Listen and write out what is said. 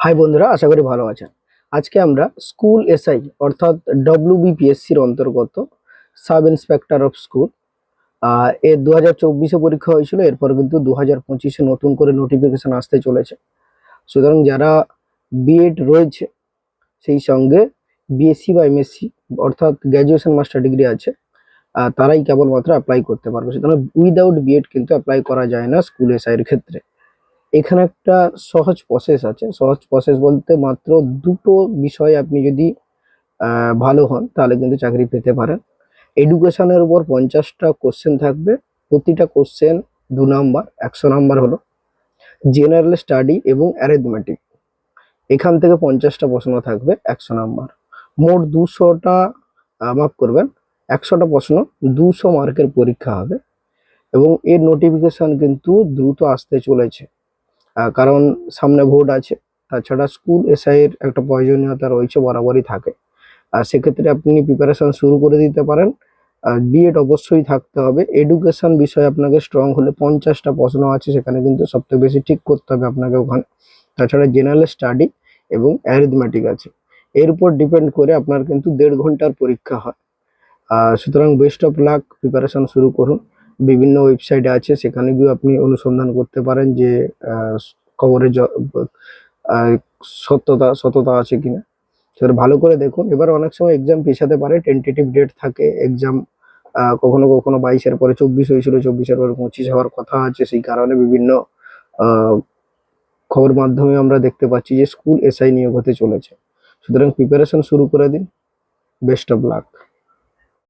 High বন্ধুরা, আশা করি ভালো আছেন। আজকে আমরা স্কুল এসআই, অর্থাৎ ডব্লিউ ডব্লিউবিপিএসসির অন্তর্গত সাব ইন্সপেক্টর অফ স্কুলের দু হাজার চব্বিশে পরীক্ষা হয়েছিল, এরপর কিন্তু দু হাজার পঁচিশে নতুন করে নোটিফিকেশন আসতে চলেছে। সুতরাং যারা বিএড রয়েছে, সেই সঙ্গে বিএসসি বা এমএসসি অর্থাৎ গ্র্যাজুয়েশন মাস্টার ডিগ্রি আছে তারাই কেবলমাত্র অ্যাপ্লাই করতে পারবে। সুতরাং উইদাউট বিএড কিন্তু অ্যাপ্লাই করা যায় না স্কুল এসআইয়ের ক্ষেত্রে। এখানে একটা সহজ প্রসেস আছে। সহজ প্রসেস বলতে মাত্র দুটো বিষয় আপনি যদি ভালো হন, তাহলে কিন্তু চাকরি পেতে পারেন। এডুকেশনের উপর পঞ্চাশটা কোশ্চেন থাকবে। প্রতিটা কোশ্চেন দু নাম্বার একশো নাম্বার হলো। জেনারেল স্টাডি এবং অ্যারেথমেটিক এখান থেকে পঞ্চাশটা প্রশ্ন থাকবে, একশো নাম্বার মোট দুশোটা মাফ করবেন। একশোটা প্রশ্ন, দুশো মার্কের পরীক্ষা হবে। এবং এর নোটিফিকেশন কিন্তু দ্রুত আসতে চলেছে। কারণ সামনে ভোট আছে। তাছাড়া স্কুল এসআই এর একটা প্রয়োজনীয়তা রয়েছে, বরাবরই থাকে। আর সেক্ষেত্রে আপনি প্রিপারেশন শুরু করে দিতে পারেন। বিএড অবশ্যই থাকতে হবে। এডুকেশন বিষয়ে আপনাকে স্ট্রং হলে পঞ্চাশটা প্রশ্ন আছে, সেখানে কিন্তু সবথেকে বেশি ঠিক করতে হবে আপনাকে ওখানে। তাছাড়া জেনারেল স্টাডি এবং অ্যারিথমেটিক আছে। এর উপর ডিপেন্ড করে আপনার কিন্তু দেড় ঘণ্টার পরীক্ষা হয়। সুতরাং বেস্ট অফ লাক প্রিপারেশন শুরু করুন। বিভিন্ন ওয়েবসাইট আছে, সেখানে গিয়ে আপনি অনুসন্ধান করতে পারেন যে খবরের সত্যতা, সততা আছে কিনা। সেটা ভালো করে দেখুন। এবার অনেক সময় এক্সাম পেছাতে পারে টেন্টেটিভ ডেট থাকে এক্সাম কখনো কখনো বাইশের পরে চব্বিশ হয়েছিল, চব্বিশের পরে পঁচিশ হওয়ার কথা আছে, সেই কারণে বিভিন্ন খবর মাধ্যমে আমরা দেখতে পাচ্ছি যে স্কুল এসআই নিয়োগ হতে চলেছে। সুতরাং প্রিপারেশন শুরু করে দিন। Best of luck